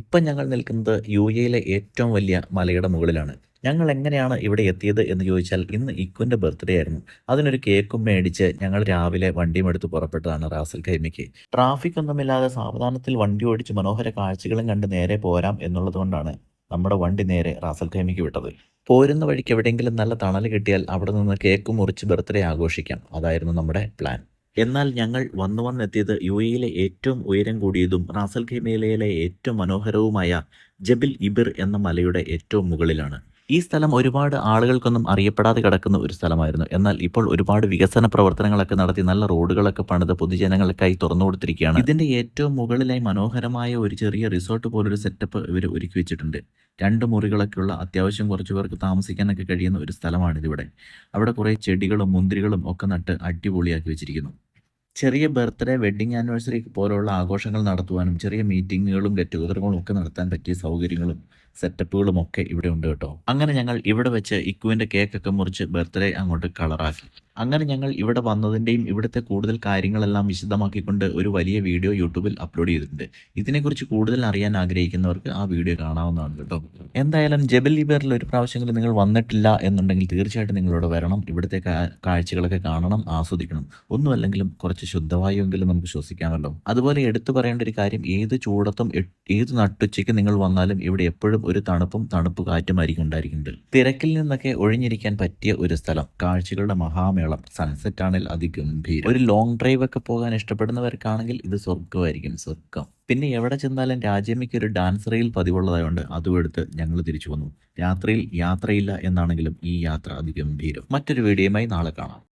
ഇപ്പം ഞങ്ങൾ നിൽക്കുന്നത് യു എയിലെ ഏറ്റവും വലിയ മലയുടെ മുകളിലാണ്. ഞങ്ങൾ എങ്ങനെയാണ് ഇവിടെ എത്തിയത് എന്ന് ചോദിച്ചാൽ ഇന്ന് ഇക്കുവിന്റെ ബർത്ത്ഡേ ആയിരുന്നു. അതിനൊരു കേക്കും മേടിച്ച് ഞങ്ങൾ രാവിലെ വണ്ടിയും എടുത്ത് പുറപ്പെട്ടതാണ് റാസൽ ഖൈമയ്ക്ക്. ട്രാഫിക് ഒന്നുമില്ലാതെ സാവധാനത്തിൽ വണ്ടി ഓടിച്ച് മനോഹര കാഴ്ചകളും കണ്ട് നേരെ പോരാം എന്നുള്ളതുകൊണ്ടാണ് നമ്മുടെ വണ്ടി നേരെ റാസൽ ഖൈമയ്ക്ക് വിട്ടത്. പോരുന്ന വഴിക്ക് എവിടെയെങ്കിലും നല്ല തണൽ കിട്ടിയാൽ അവിടെ നിന്ന് കേക്ക് മുറിച്ച് ബർത്ത്ഡേ ആഘോഷിക്കാം. അതായിരുന്നു നമ്മുടെ പ്ലാൻ എന്നാൽ ഞങ്ങൾ വന്നു വന്നെത്തിയത് യു എയിലെ ഏറ്റവും ഉയരം കൂടിയതും റാസൽ ഖൈമയിലെ ഏറ്റവും മനോഹരവുമായ ജബിൽ ഇബിർ എന്ന മലയുടെ ഏറ്റവും മുകളിലാണ്. ഈ സ്ഥലം ഒരുപാട് ആളുകൾക്കൊന്നും അറിയപ്പെടാതെ കിടക്കുന്ന ഒരു സ്ഥലമായിരുന്നു. എന്നാൽ ഇപ്പോൾ ഒരുപാട് വികസന പ്രവർത്തനങ്ങളൊക്കെ നടത്തി നല്ല റോഡുകളൊക്കെ പണിത് പൊതുജനങ്ങൾക്കായി തുറന്നു കൊടുത്തിരിക്കുകയാണ്. ഇതിന്റെ ഏറ്റവും മുകളിലായി മനോഹരമായ ഒരു ചെറിയ റിസോർട്ട് പോലൊരു സെറ്റപ്പ് ഇവർ ഒരുക്കി വെച്ചിട്ടുണ്ട്. രണ്ട് മുറികളൊക്കെയുള്ള അത്യാവശ്യം കുറച്ച് പേർക്ക് താമസിക്കാനൊക്കെ കഴിയുന്ന ഒരു സ്ഥലമാണിതിവിടെ. അവിടെ കുറേ ചെടികളും മുന്തിരികളും ഒക്കെ നട്ട് അടിപൊളിയാക്കി വെച്ചിരിക്കുന്നു. ചെറിയ ബർത്ത്ഡേ വെഡിങ് ആനിവേഴ്സറി പോലുള്ള ആഘോഷങ്ങൾ നടത്തുവാനും ചെറിയ മീറ്റിങ്ങുകളും ഗെറ്റ് ടുഗതറുകളും ഒക്കെ നടത്താൻ പറ്റിയ സൗകര്യങ്ങളും സെറ്റപ്പുകളും ഒക്കെ ഇവിടെ ഉണ്ട് കേട്ടോ. അങ്ങനെ ഞങ്ങൾ ഇവിടെ വെച്ച് ഇക്കുവിന്റെ കേക്കൊക്കെ മുറിച്ച് ബർത്ത്ഡേ അങ്ങോട്ട് കളറാക്കി. അങ്ങനെ ഞങ്ങൾ ഇവിടെ വന്നതിന്റെയും ഇവിടുത്തെ കൂടുതൽ കാര്യങ്ങളെല്ലാം വിശദമാക്കിക്കൊണ്ട് ഒരു വലിയ വീഡിയോ യൂട്യൂബിൽ അപ്ലോഡ് ചെയ്തിട്ടുണ്ട്. ഇതിനെക്കുറിച്ച് കൂടുതൽ അറിയാൻ ആഗ്രഹിക്കുന്നവർക്ക് ആ വീഡിയോ കാണാവുന്നതാണ് കേട്ടോ. എന്തായാലും ജബൽ ലിബേറിൽ ഒരു പ്രാവശ്യമെങ്കിലും നിങ്ങൾ വന്നിട്ടില്ല എന്നുണ്ടെങ്കിൽ തീർച്ചയായിട്ടും നിങ്ങളോട് വരണം. ഇവിടുത്തെ കാഴ്ചകളൊക്കെ കാണണം ആസ്വദിക്കണം. ഒന്നുമല്ലെങ്കിലും കുറച്ച് ശുദ്ധവായുവെങ്കിലും നമുക്ക് ശ്വസിക്കാമല്ലോ. അതുപോലെ എടുത്തു പറയേണ്ട ഒരു കാര്യം ഏത് ചൂടത്തും ഏത് നട്ടുച്ചയ്ക്ക് നിങ്ങൾ വന്നാലും ഇവിടെ എപ്പോഴും ഒരു തണുപ്പും തണുപ്പ് കാറ്റുമായിരിക്കും ഉണ്ടായിരിക്കുന്നത് തിരക്കിൽ നിന്നൊക്കെ ഒഴിഞ്ഞിരിക്കാൻ പറ്റിയ ഒരു സ്ഥലം. കാഴ്ചകളുടെ മഹാമേളം. സൺസെറ്റ് ആണെങ്കിൽ അതിഗംഭീരം. ഒരു ലോങ് ഡ്രൈവ് ഒക്കെ പോകാൻ ഇഷ്ടപ്പെടുന്നവർക്കാണെങ്കിൽ ഇത് സ്വർഗമായിരിക്കും സ്വർഗം പിന്നെ എവിടെ ചെന്നാലും രാജ്യമ്മയ്ക്ക് ഒരു ഡാൻസ് റീൽ പതിവുള്ളതായതുകൊണ്ട് അതും എടുത്ത് ഞങ്ങൾ തിരിച്ചു വന്നു. രാത്രിയിൽ യാത്രയില്ല എന്നാണെങ്കിലും ഈ യാത്ര അതിഗംഭീരം. മറ്റൊരു വീഡിയോയുമായി നാളെ കാണാം.